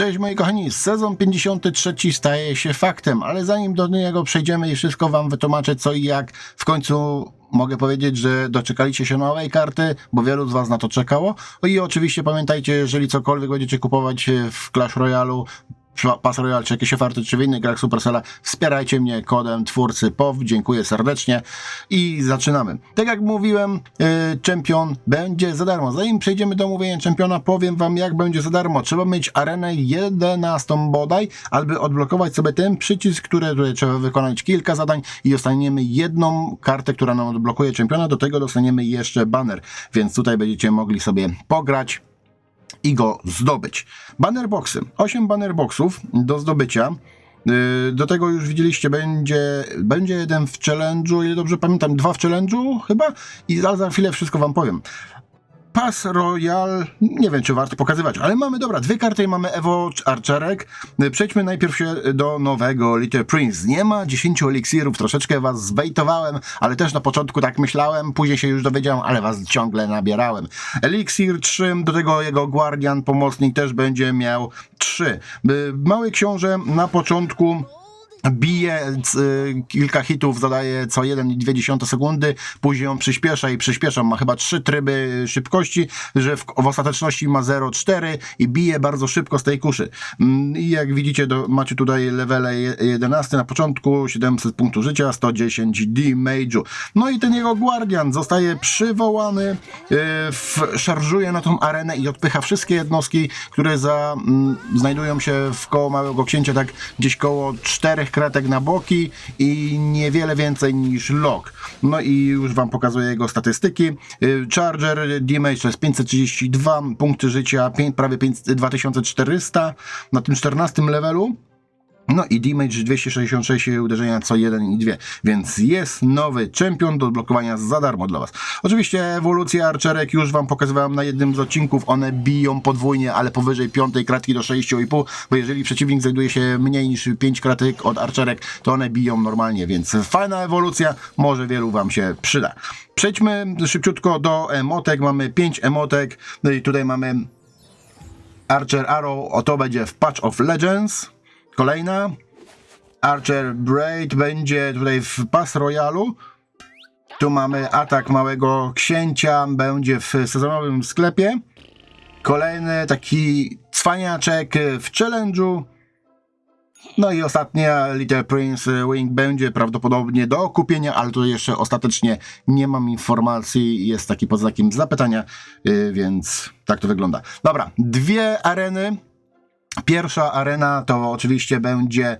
Cześć moi kochani, sezon 53 staje się faktem, ale zanim do niego przejdziemy i wszystko wam wytłumaczę co i jak, w końcu mogę powiedzieć, że doczekaliście się nowej karty, bo wielu z was na to czekało. O I oczywiście pamiętajcie, jeżeli cokolwiek będziecie kupować w Clash Royale, Pas Royale, czy jakieś oferty, czy w innych grach Supercella, wspierajcie mnie kodem twórcy POW, dziękuję serdecznie i zaczynamy. Tak jak mówiłem, yy, czempion będzie za darmo. Zanim przejdziemy do mówienia czempiona, powiem wam jak będzie za darmo. Trzeba mieć arenę 11 bodaj, aby odblokować sobie ten przycisk, który tutaj trzeba wykonać kilka zadań i dostaniemy jedną kartę, która nam odblokuje czempiona, do tego dostaniemy jeszcze banner, więc tutaj będziecie mogli sobie pograć i go zdobyć. Bannerboxy. 8 bannerboxów do zdobycia. Yy, Do tego już widzieliście, będzie, będzie jeden w challenge'u, ile dobrze pamiętam, dwa w challenge'u chyba i za, za chwilę wszystko wam powiem. Pas Royal, nie wiem czy warto pokazywać, ale mamy, dobra, dwie karty i mamy Evo Archerek. Przejdźmy najpierw się do nowego Little Prince. Nie ma 10 eliksirów, troszeczkę was zbejtowałem, ale też na początku tak myślałem, później się już dowiedziałem, ale was ciągle nabierałem. Eliksir 3, do tego jego Guardian, pomocnik też będzie miał 3. Yy, Mały książę na początku bije y, kilka hitów, zadaje co 1,2 sekundy, później on przyspiesza i przyspiesza, ma chyba trzy tryby szybkości, że w, w ostateczności ma 0,4 i bije bardzo szybko z tej kuszy. Mm, I jak widzicie, do, macie tutaj levele je- 11 na początku, 700 punktów życia, 110 damage'u. No i ten jego Guardian zostaje przywołany, y, w, szarżuje na tą arenę i odpycha wszystkie jednostki, które za, mm, znajdują się w koło Małego Księcia, tak gdzieś koło czterech kratek na boki i niewiele więcej niż log. No i już wam pokazuję jego statystyki. Y, Charger damage to jest 532 punkty życia, prawie 5, 2400 na tym 14 levelu. No i damage 266 uderzenia co 1 i 2, więc jest nowy czempion do odblokowania za darmo dla Was. Oczywiście ewolucję archerek już Wam pokazywałem na jednym z odcinków, one biją podwójnie, ale powyżej piątej kratki do 6,5, bo jeżeli przeciwnik znajduje się mniej niż 5 kratek od archerek, to one biją normalnie, więc fajna ewolucja, może wielu Wam się przyda. Przejdźmy szybciutko do emotek, mamy 5 emotek, no i tutaj mamy Archer Arrow, o to będzie w Patch of Legends. Kolejna. Archer Braid będzie tutaj w Pas Royalu. Tu mamy atak małego księcia, będzie w sezonowym sklepie. Kolejny taki cwaniaczek w challenge'u. No i ostatnia Little Prince Wing będzie prawdopodobnie do kupienia, ale tu jeszcze ostatecznie nie mam informacji. Jest taki pod znakiem zapytania, yy, więc tak to wygląda. Dobra, dwie areny. Pierwsza arena to oczywiście będzie y,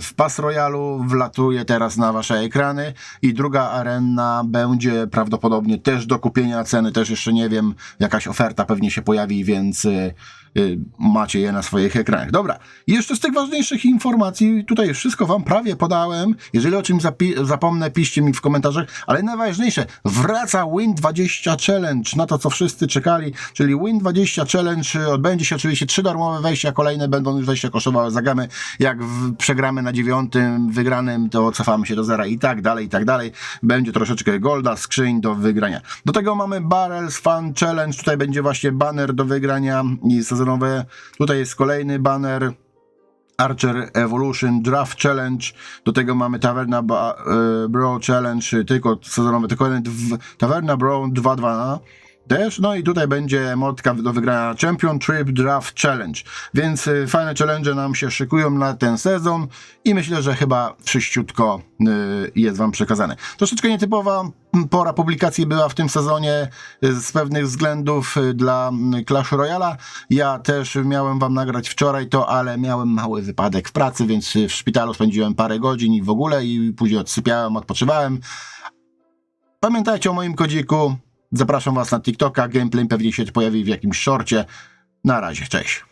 w Pas Royalu, wlatuje teraz na wasze ekrany i druga arena będzie prawdopodobnie też do kupienia, ceny też jeszcze nie wiem, jakaś oferta pewnie się pojawi, więc y, y, macie je na swoich ekranach. Dobra, jeszcze z tych ważniejszych informacji, tutaj wszystko wam prawie podałem, jeżeli o czymś zapomnę, piszcie mi w komentarzach, ale najważniejsze, wraca Win20 Challenge, na to co wszyscy czekali, czyli Win20 Challenge odbędzie się oczywiście trzy darmowe wejścia, kolejne będą już wejścia kosztowały za jak w, przegramy na dziewiątym wygranym, to cofamy się do zera i tak dalej, i tak dalej, będzie troszeczkę golda, skrzyń do wygrania. Do tego mamy Barrels Fun Challenge, tutaj będzie właśnie banner do wygrania i sezonowe, tutaj jest kolejny banner, Archer Evolution Draft Challenge, do tego mamy Taverna e, Bro Challenge, tylko sezonowy, tylko jeden, Taverna Bro 2-2 też, no i tutaj będzie emotka do wygrania Champion Trip Draft Challenge, więc y, fajne challenge nam się szykują na ten sezon i myślę, że chyba wszyściutko y, jest wam przekazane. Troszeczkę nietypowa pora publikacji była w tym sezonie y, z pewnych względów dla Clash Royale'a. Ja też miałem wam nagrać wczoraj to, ale miałem mały wypadek w pracy, więc w szpitalu spędziłem parę godzin i w ogóle i później odsypiałem, odpoczywałem. Pamiętajcie o moim kodziku. Zapraszam Was na TikToka. Gameplay pewnie się pojawi w jakimś shorcie. Na razie, cześć.